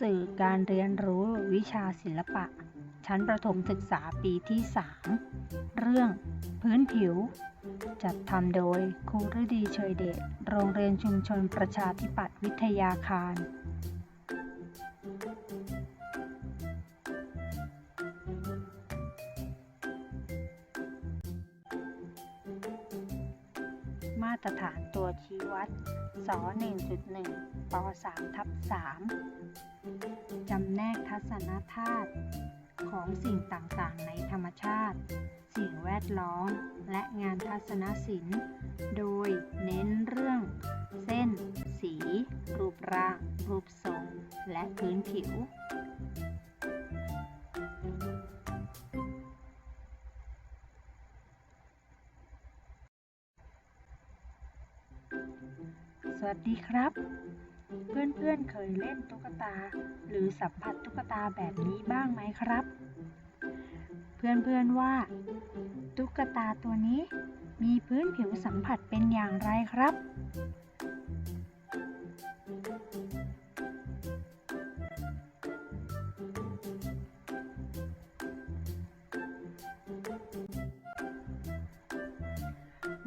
สื่อการเรียนรู้วิชาศิลปะ ชั้นประถมศึกษาปีที่ 3 เรื่องพื้นผิว จัดทำโดยครูฤดีเชยเดชโรงเรียนชุมชนประชาธิปัตย์วิทยาคาร มาตรฐานตัวชี้วัดส1.1ป3ทับ3ำแนกทัศนธาตุของสิ่งต่างๆ ในธรรมชาติ สิ่งแวดล้อม และงานทัศนศิลป์ โดยเน้นเรื่อง เส้น สี รูปร่าง รูปทรง และพื้นผิว สวัสดีครับ เพื่อนๆเคยเล่นตุ๊กตา หรือสัมผัสตุ๊กตาแบบนี้บ้างไหมครับ เพื่อนๆว่า ตุ๊กตาตัวนี้ มีพื้นผิวสัมผัสเป็นอย่างไรครับ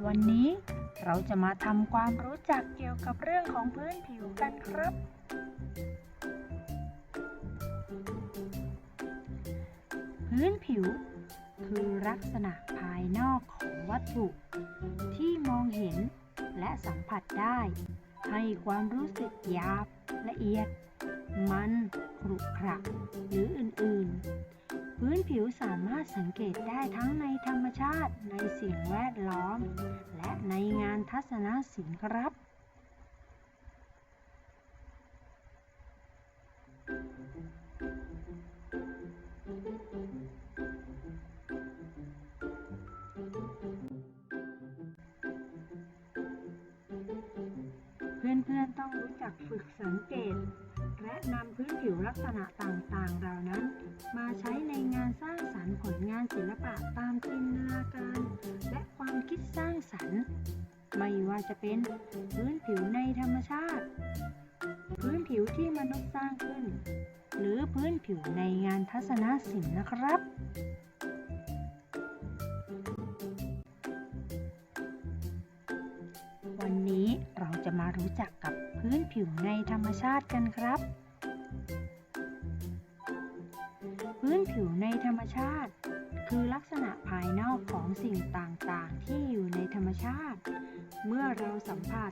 วันนี้เราจะมาทำความรู้จักเกี่ยวกับเรื่องของพื้นผิวกันครับ พื้นผิว คือลักษณะภายนอกของวัตถุ ที่มองเห็นและสัมผัสได้ ให้ความรู้สึกหยาบ ละเอียด มันขรุขระหรืออื่นๆ พื้นผิวสามารถสังเกตได้ทั้งในธรรมชาติในสิ่งแวดล้อม และในงานทัศนศิลป์ครับ ลักษณะต่างๆ เหล่านั้น มาใช้ในงานสร้างสรรค์ผลงานศิลปะตามจินตนาการ และความคิดสร้างสรรค์ ไม่ว่าจะเป็นพื้นผิวในธรรมชาติ พื้นผิวที่มนุษย์สร้างขึ้น หรือพื้นผิวในงานทัศนศิลป์นะครับวันนี้เราจะมารู้จักกับพื้นผิวในธรรมชาติกันครับ พื้นผิวในธรรมชาติ คือลักษณะภายนอกของสิ่งต่างๆ ที่อยู่ในธรรมชาติ เมื่อเราสัมผัส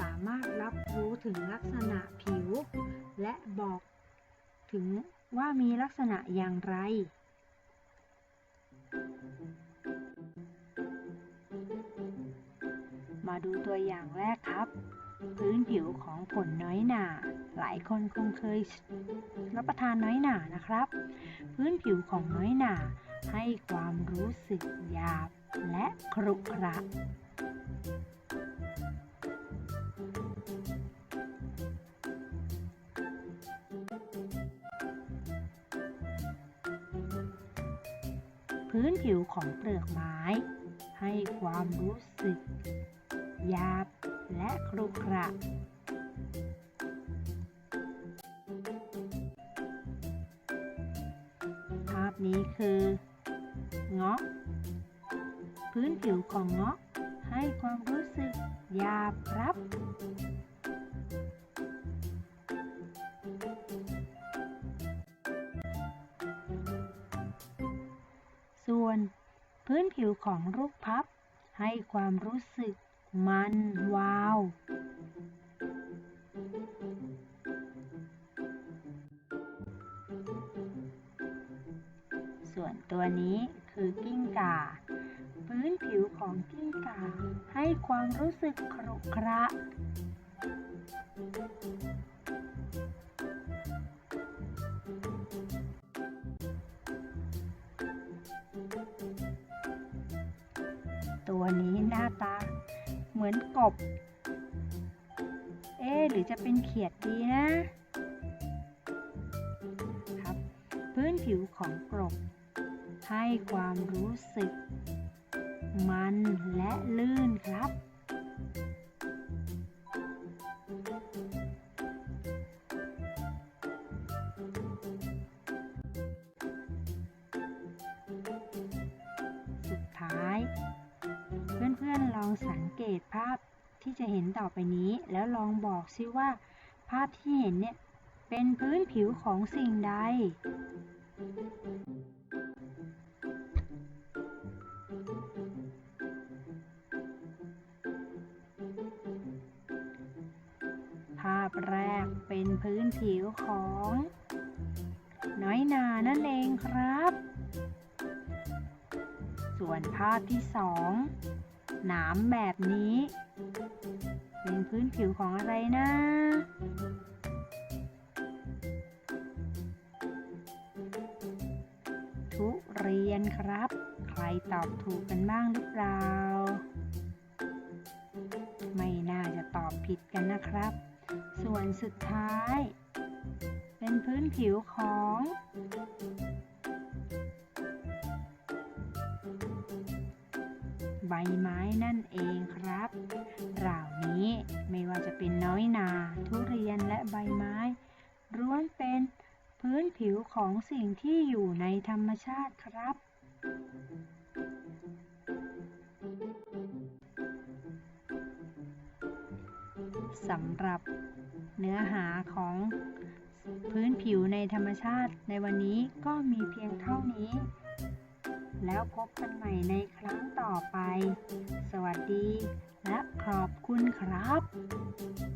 สามารถรับรู้ถึงลักษณะผิว และบอกถึงว่ามีลักษณะอย่างไร มาดูตัวอย่างแรกครับ พื้นผิวของผลน้อยหนาหลายคนคงเคยรับประทานน้อยหนานะครับ พื้นผิวของน้อยหนาให้ความรู้สึกหยาบและครุขระพื้นผิวของเปลือกไม้ ให้ความรู้สึกหยาบและครุขระ นี้คือเงาะ พื้นผิวของเงาะให้ความรู้สึกหยาบรับ ส่วนพื้นผิวของลูกพับให้ความรู้สึกมันวาว ส่วนตัวนี้คือกิ้งก่า พื้นผิวของกิ้งก่า ให้ความรู้สึกขรุขระตัวนี้หน้าตาเหมือนกบ เอ๊หรือจะเป็นเขียดดีนะครับ พื้นผิวของกบ ให้ความรู้สึก มันและลื่นครับ สุดท้าย เพื่อนๆลองสังเกตภาพที่จะเห็นต่อไปนี้แล้วลองบอกซิว่า ภาพที่เห็นเนี่ยเป็นพื้นผิวของสิ่งใด เป็นพื้นผิวของ น้อยนานั่นเองครับ ส่วนภาพที่สองหนามแบบนี้ เป็นพื้นผิวของอะไรนะทุเรียนครับ ใครตอบถูกกันบ้างหรือเปล่า ไม่น่าจะตอบผิดกันนะครับ ส่วนสุดท้าย เป็นพื้นผิวของใบไม้นั่นเองครับเหล่านี้ไม่ว่าจะเป็นน้อยนา ทุเรียนและใบไม้ล้วนเป็นพื้นผิวของสิ่งที่อยู่ในธรรมชาติครับ สำหรับเนื้อหาของพื้นผิวในธรรมชาติในวันนี้ก็มีเพียงเท่านี้ แล้วพบกันใหม่ในครั้งต่อไป สวัสดีและขอบคุณครับ